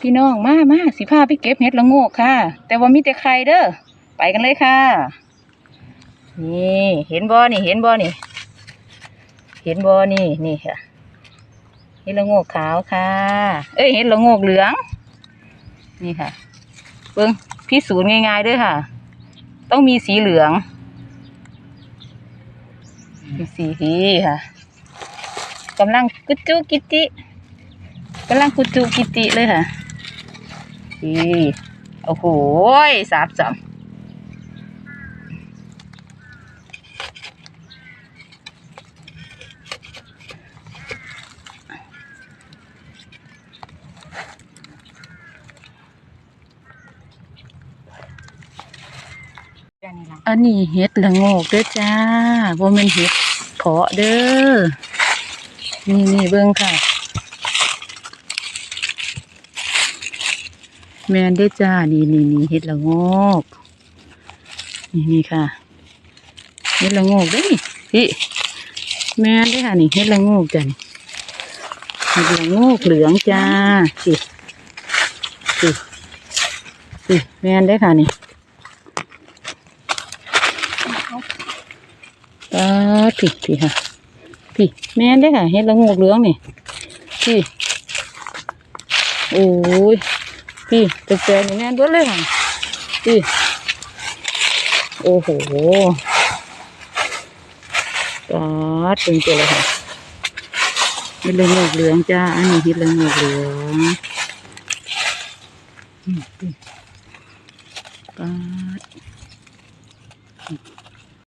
พี่น้องมามาสิพาไปเก็บเห็ดละโงกค่ะ แต่ว่ามีแต่ไข่เด้อไปกันเลยค่ะ นี่เห็นบ่นี่เห็นบ่นี่ เห็นบ่นี่นี่ค่ะเห็ดละโงกขาวค่ะ เอ้ยเห็ดละโงกเหลือง นี่ค่ะเบิ้งพิสูจน์ง่ายๆเด้วยค่ะ ต้องมีสีเหลืองมีสีทีค่ะกำลังกุจุกิติกำลังกุจุกิติเลยค่ะ นี่โอ้โหสาบสามอันนี้เห็ดละโงกเด้อจ้าโบม่นเห็ดเพาะเด้อ นี่นี่เบิ่งค่ะ แมนได้จ้า นี่นี่นี่เห็ดละโงกนี่นี่ค่ะ เห็ดละโงกเด้นี่พี่แมนได้ค่ะนี่เห็ดละโงกจ้ะนี่เห็ดละโงกเหลืองจ้าสิสิสิแมนได้ค่ะนี่ตาพี่พี่ค่ะพี่แมนได้ค่ะเห็ดละโงกเหลืองนี่พี่โอ้ย พี่แต่แกนี่างนี้ด้วยเลยค่ะนี่โอ้โหปาดตึงตัวเลยค่ะเห็ดละโงกเหลืองจ้า อันนี้เห็ดละโงกเหลืองอืมพี่ปาด